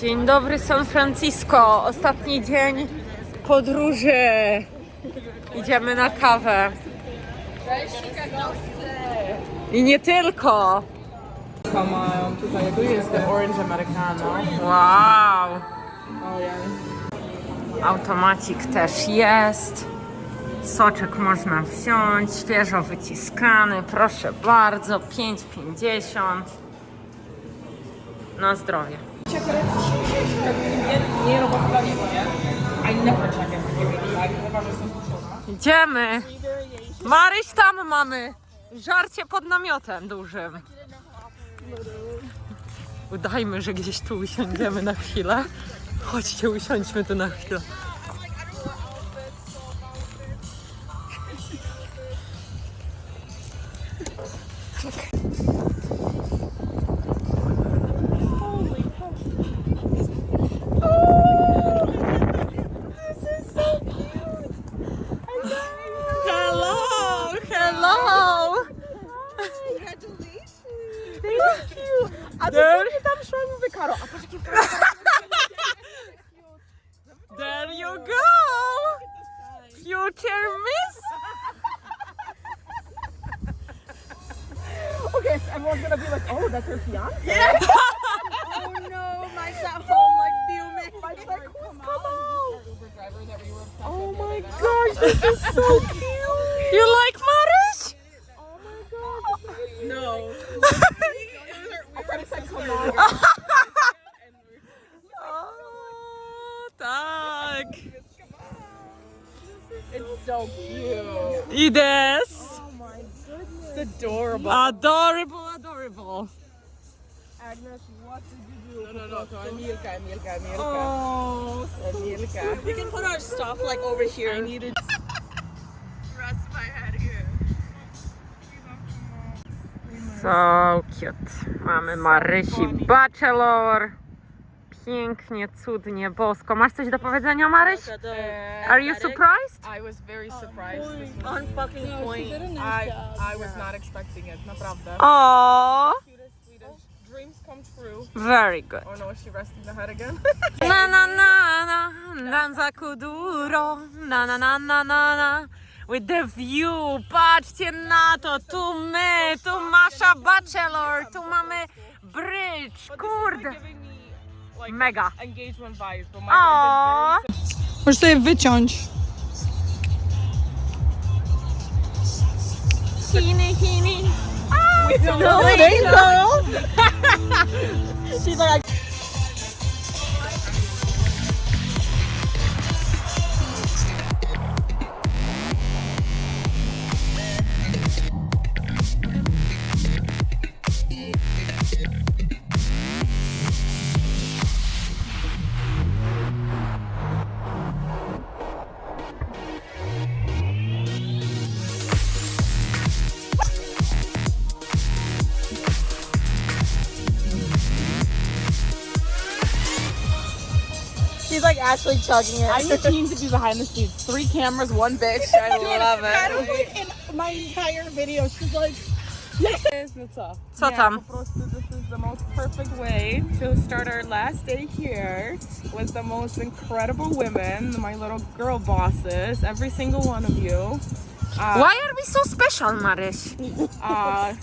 Dzień dobry San Francisco. Ostatni dzień podróży. Idziemy na kawę. I nie tylko. mają tutaj, tu jest Orange Americano. Wow. O ja. Automacik też jest. Soczek można wziąć, świeżo wyciskany, proszę bardzo, 5,50. Na zdrowie. Nie, nie robot paliwo, nie? I never check it. Tak, chyba, że spuszczone. Idziemy. Maryś tam mamy. Żarcie pod namiotem dużym. Udajmy, że gdzieś tu usiądziemy na chwilę. Chodźcie, usiądźmy tu na chwilę. You go. Future miss. Okay, so everyone's gonna be like, oh, that's her fiance? Oh no, Mike's at home like fuming. Mike's oh oh like, who's come out? Oh my gosh, this is so cute. You like Maryś? Oh my god. No. I said come so cute. Ides. Oh my goodness. It's adorable. Adorable, adorable. Agnes, what did you do? No, no, no. So Emilka, Emilka, Emilka. Oh. Uh, Emilka. We can put our stuff like over here. I needed rest my head here. So cute. Mamy Marysi Bachelor. Pięknie, cudnie, bosko. Masz coś do powiedzenia, Maryś? Are you surprised? I was very surprised. This was, On fucking point. I, I was not expecting it, naprawdę. Oh, Cutest, sweetest. Dreams come true. very good. Oh no, is she resting the head again? Na na na na, danza kuduro, na na na na na na. With the view, patrzcie na to, tu my, tu Masza Bachelor, tu mamy bridge, But this is kurde. like giving me like Mega. engagement vibes, but my Aww. did very Możesz sobie wyciąć. Hini, hini. No, there you go. She's like, actually chugging it. I need team to be behind the scenes. Three cameras, one bitch. I love it. like in my entire video. She's like, no co? Yeah, tam? Po prostu this is the most perfect way to start our last day here with the most incredible women, my little girl bosses, every single one of you. Uh, Why are we so special, Maryś? Uh,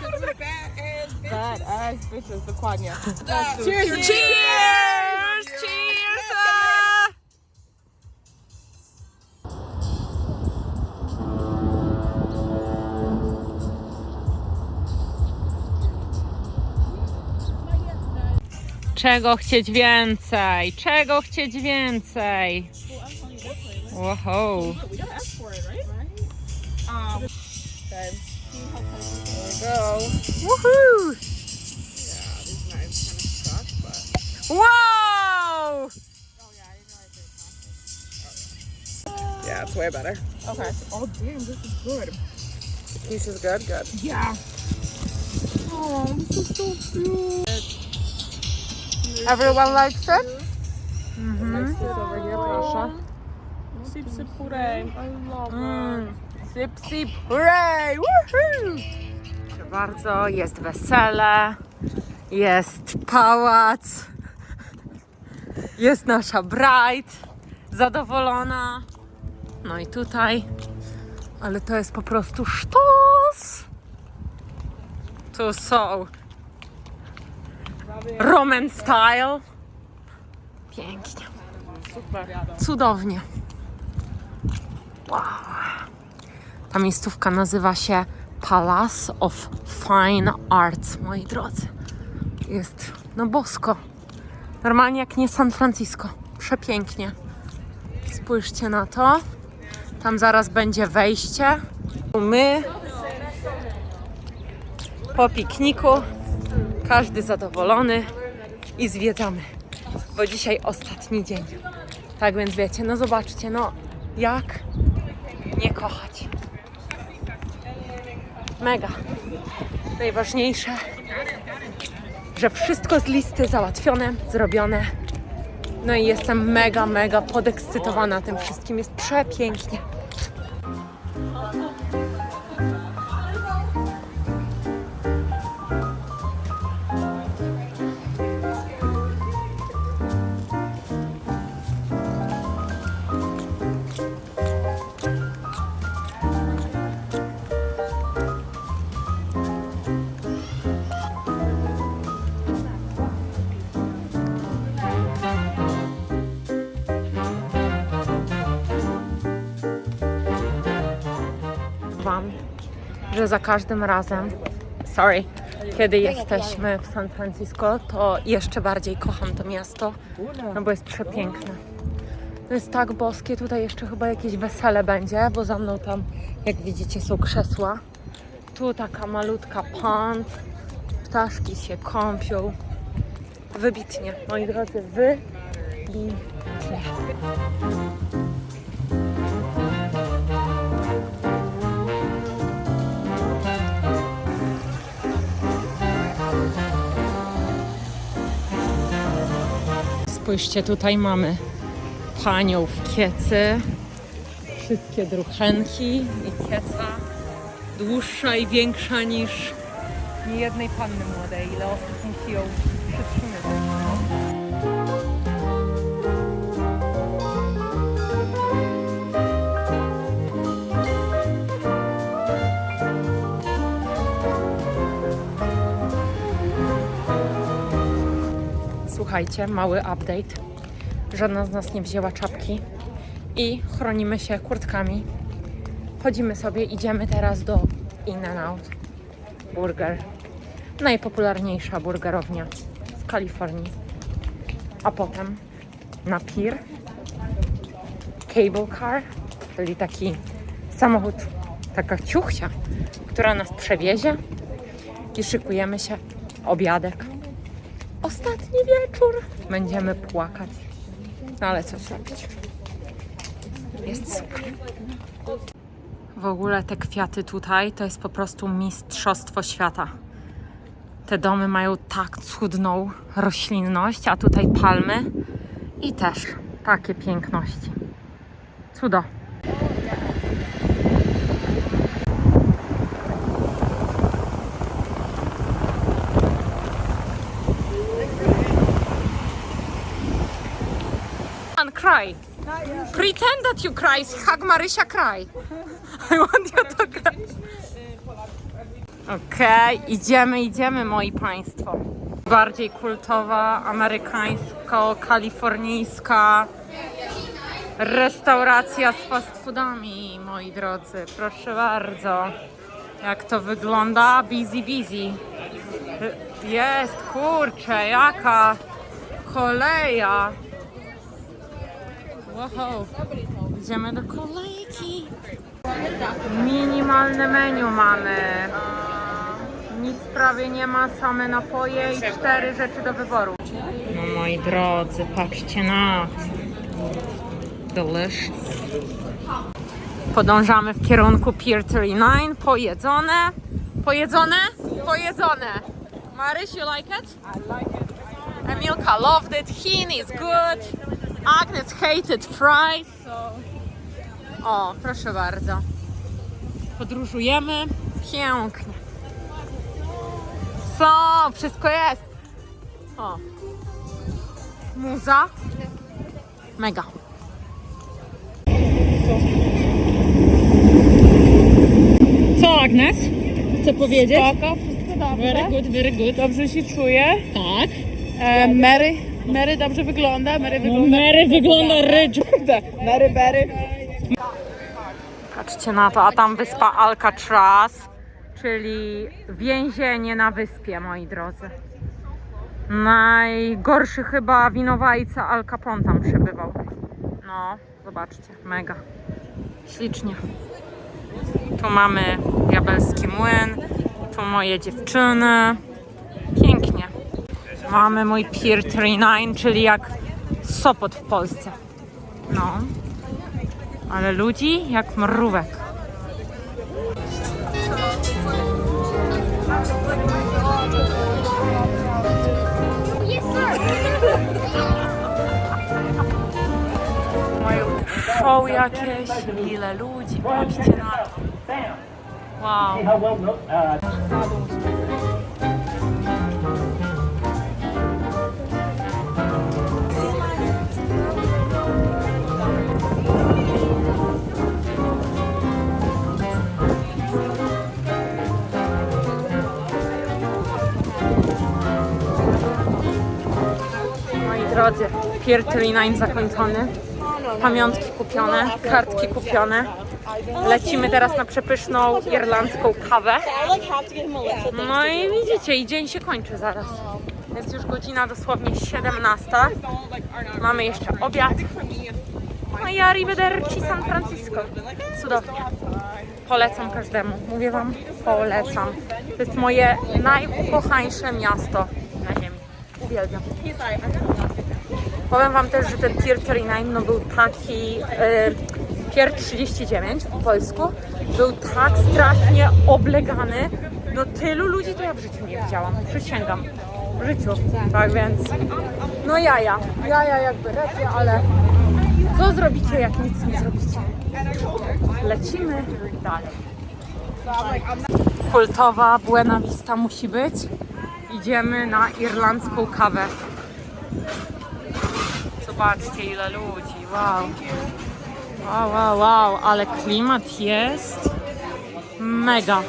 badass bitch. bad ass bitches, dokładnie. Cheers. Cheers! Cheers! Czego chcieć więcej? Czego chcieć więcej? Wow. Woohoo! Wow! yeah, it's way better. Okay. Oh damn, this is good. This is good, good. Yeah. Oh, this is so cute. Everyone likes it? Proszę. Sip, sip, hooray. I love Mm. it. Sip, sip, hooray! Woohoo! Proszę bardzo, jest wesele, jest pałac, Jest nasza bride, zadowolona. No i tutaj, ale to jest po prostu sztos. Tu są Roman style. Pięknie, Super. cudownie. Wow. Ta miejscówka nazywa się Palace of Fine Arts, moi drodzy. Jest, no bosko. Normalnie jak nie San Francisco. Przepięknie. Spójrzcie na to. Tam zaraz będzie wejście. My po pikniku. Każdy zadowolony i zwiedzamy. Bo dzisiaj ostatni dzień. Tak więc wiecie, no zobaczcie, no jak nie kochać. Mega. Najważniejsze, że wszystko z listy załatwione, zrobione. No i jestem mega, mega podekscytowana tym wszystkim. Jest przepięknie. Że za każdym razem, sorry, kiedy jesteśmy w San Francisco, to jeszcze bardziej kocham to miasto, no bo jest przepiękne. To jest tak boskie, tutaj jeszcze chyba jakieś wesele będzie, bo za mną tam, jak widzicie, są krzesła. Tu taka malutka pond, ptaszki się kąpią. Wybitnie, moi drodzy, wybitnie. Spójrzcie, tutaj mamy panią w kiecy, wszystkie druchenki i kieca, dłuższa i większa niż niejednej panny młodej. Ile osób musi ją Słuchajcie, mały update. Żadna z nas nie wzięła czapki i chronimy się kurtkami. Chodzimy sobie, idziemy teraz do In n Out Burger. Najpopularniejsza burgerownia w Kalifornii. A potem na Pier Cable Car, czyli taki samochód, taka ciuchcia, która nas przewiezie i szykujemy się obiadek ostatni wieczór. Będziemy płakać. No ale co zrobić? Jest super. W ogóle te kwiaty tutaj to jest po prostu mistrzostwo świata. Te domy mają tak cudną roślinność, a tutaj palmy i też takie piękności. Cudo. Cry. Pretend that you cry. Hug Marysia cry. I want you to cry. Okej, idziemy, idziemy moi państwo. Bardziej kultowa, amerykańsko-kalifornijska restauracja z fast foodami, moi drodzy. Proszę bardzo. Jak to wygląda? Busy, busy. Jest, kurczę, jaka koleja. Wow. Idziemy do kolejki. Minimalne menu mamy. Nic prawie nie ma, same napoje i cztery rzeczy do wyboru. No moi drodzy, patrzcie na to. Delicious. Podążamy w kierunku Pier 39. Pojedzone. Pojedzone? Pojedzone. Maryś, you like it? I like it. Emilka loved it. Hin is good. Agnes hated fries. So... O, proszę bardzo. Podróżujemy pięknie. Co? Wszystko jest. O. Muza. Mega. Co Agnes? Co powiedzieć? Spoko, wszystko dobrze. Very good, very good. Dobrze się czuję. Tak. E, Mary, Mary dobrze wygląda. Mary wygląda. Mary wygląda. Mary, Mary. Patrzcie na to, a tam wyspa Alcatraz, czyli więzienie na wyspie, moi drodzy. Najgorszy chyba winowajca Al Capone tam przebywał. No, zobaczcie, mega. Ślicznie. Tu mamy diabelski młyn, tu moje dziewczyny. Mamy mój Pier 39, czyli jak Sopot w Polsce. No. Ale ludzi jak mrówek. Show jakieś, ile ludzi, patrzcie na to. Wow. Drodzy, Pier 39 zakończony. Pamiątki kupione, kartki kupione. Lecimy teraz na przepyszną irlandzką kawę. No i widzicie, i dzień się kończy zaraz. Jest już godzina dosłownie 17. Mamy jeszcze obiad. No i arrivederci San Francisco. Cudownie. Polecam każdemu. Mówię wam, polecam. To jest moje najukochańsze miasto na ziemi. Uwielbiam. Powiem wam też, że ten Pier 39 no był taki e, Pier 39 po polsku. Był tak strasznie oblegany. No tylu ludzi to ja w życiu nie widziałam. Przysięgam. W życiu. Tak więc no jaja. Jaja jakby raczej, ale co zrobicie jak nic nie zrobicie? Lecimy dalej. Kultowa Buena Vista musi być. Idziemy na irlandzką kawę. Zobaczcie ile ludzi, wow. Wow, wow, wow, ale klimat jest mega.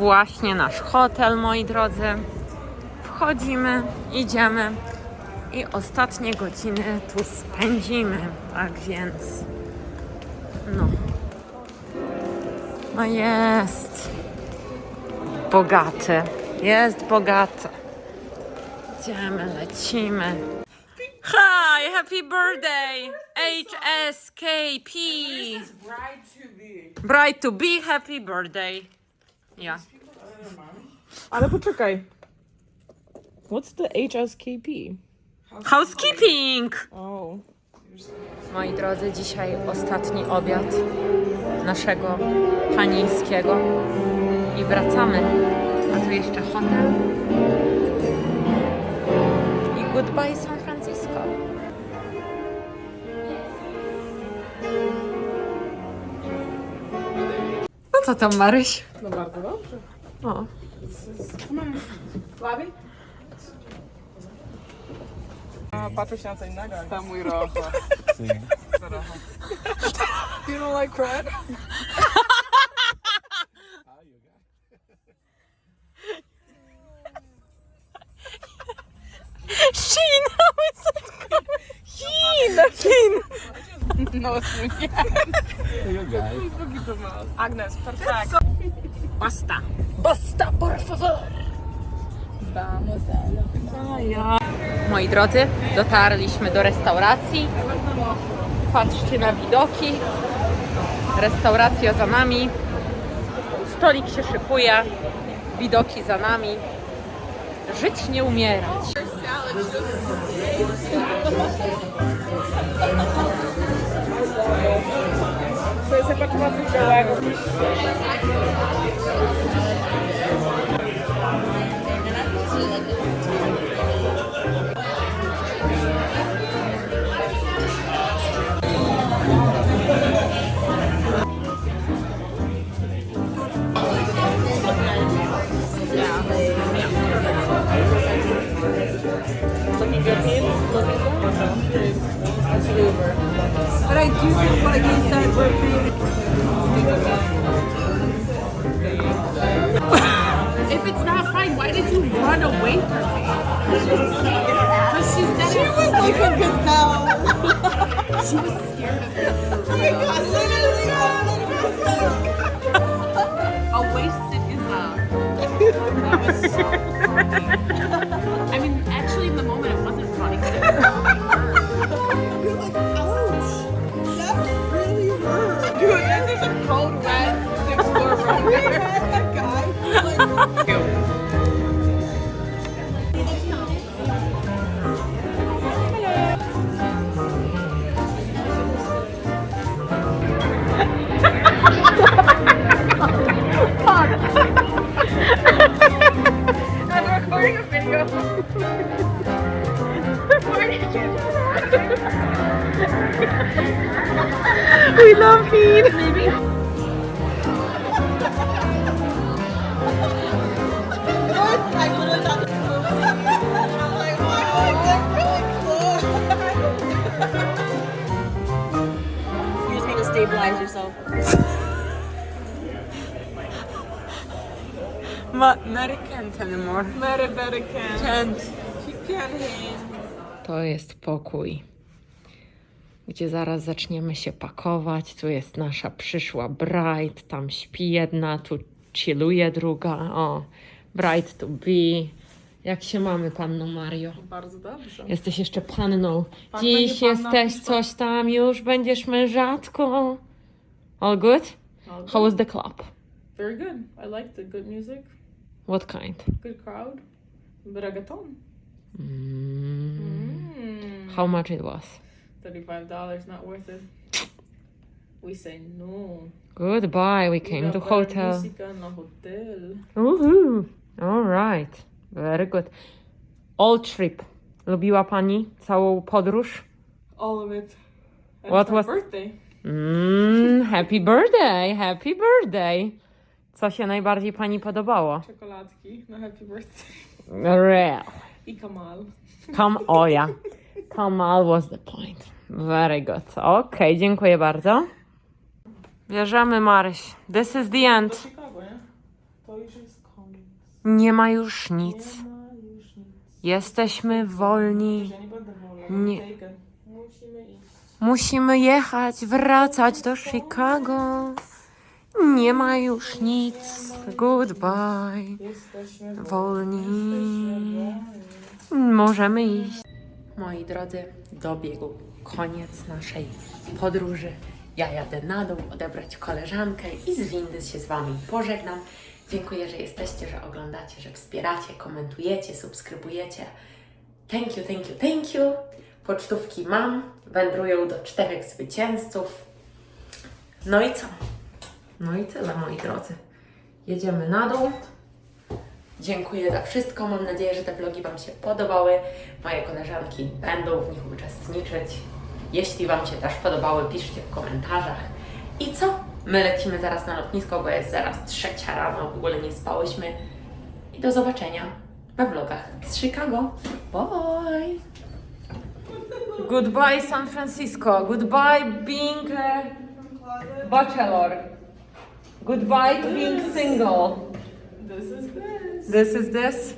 Właśnie nasz hotel, moi drodzy. Wchodzimy, idziemy i ostatnie godziny tu spędzimy. Tak więc, no. No jest bogaty. Jest bogaty. Idziemy, lecimy. Hi, happy birthday! HSKP! Bride to be, happy birthday. Ja. Ale poczekaj. What's the HSKP? Housekeeping! Oh. Moi drodzy, dzisiaj ostatni obiad naszego panieńskiego i wracamy. A tu jeszcze hotel. I goodbye San Francisco. No co tam, Maryś? No bardzo dobrze. O. Labi? A, patrzę się na co innego. Está muy rojo. You don't like red? Shin! How is it called? Shin! Shin! No, it's Agnes, perfect. Basta! Basta, por favor! Moi drodzy, dotarliśmy do restauracji Patrzcie na widoki. Restauracja za nami. Stolik się szykuje. Widoki za nami. Żyć nie umierać. But I do think, like you said, we're being. You run away from me? Because she's She was like a gazelle. she was scared of oh me. literally, a a wasted Isla. That was so stabilize yourself. Ma- Mary can't anymore. Very, very can. Can't. She can hang. To jest pokój, gdzie zaraz zaczniemy się pakować. Tu jest nasza przyszła bride, tam śpi jedna, tu chilluje druga. O, bride to be. Jak się mamy, panno Mario? Bardzo dobrze. Jesteś jeszcze panną. Panna, Dziś jesteś coś tam, już będziesz mężatką. All good? All How was the club? Very good. I liked the good music, What kind? good crowd, reggaeton. Mm. Mm. How much it was? Thirty-five dollars, not worth it. We say no. Goodbye, we came to hotel. Hotel. Uhu. All right. Very good. All trip. Lubiła Pani całą podróż? All of it. And What was- birthday? Mm, happy birthday, happy birthday. Co się najbardziej Pani podobało? Czekoladki na happy birthday. Real. I Kamal. Come, o ja. Kamal was the point. Very good. Okej, dziękuję bardzo. Bierzemy Maryś. This is the end. To już jest koniec. Nie ma już nic. Nie ma już nic. Jesteśmy wolni. Ja nie będę wolna. Nie. Taken. Musimy jechać, wracać do Chicago. Nie ma już nic. Goodbye. Wolni. Możemy iść. Moi drodzy, dobiegł koniec naszej podróży. Ja jadę na dół odebrać koleżankę i z windy się z Wami pożegnam. Dziękuję, że jesteście, że oglądacie, że wspieracie, komentujecie, subskrybujecie. Thank you, thank you, thank you. Pocztówki mam, wędrują do czterech zwycięzców. No i co? No i tyle, moi drodzy. Jedziemy na dół. Dziękuję za wszystko. Mam nadzieję, że te vlogi Wam się podobały. Moje koleżanki będą w nich uczestniczyć. Jeśli Wam się też podobały, piszcie w komentarzach. I co? My lecimy zaraz na lotnisko, bo jest zaraz trzecia rano, w ogóle nie spałyśmy. I do zobaczenia we vlogach z Chicago. Bye! Goodbye San Francisco. Goodbye being a bachelor. Goodbye to being single. This is this. This is this.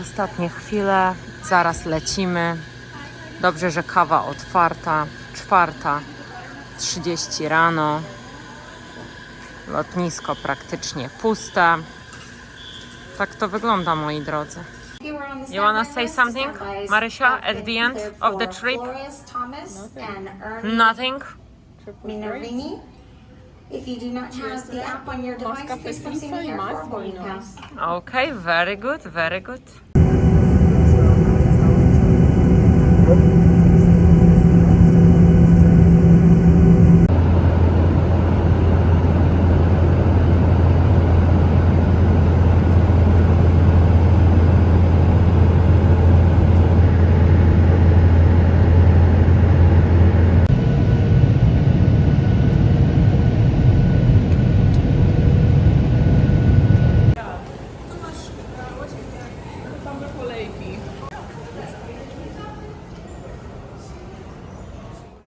Ostatnie chwile, zaraz lecimy. Dobrze, że kawa otwarta. Czwarta, 30 rano. Lotnisko praktycznie puste. Tak to wygląda, moi drodzy. Okay, we're on the You wanna say something, Marisha, at the end of the trip? Flores Thomas and Nothing? Minervini. If you do not have the app on your device, please come see Suiza me here for boarding pass. Okay, very good, very good.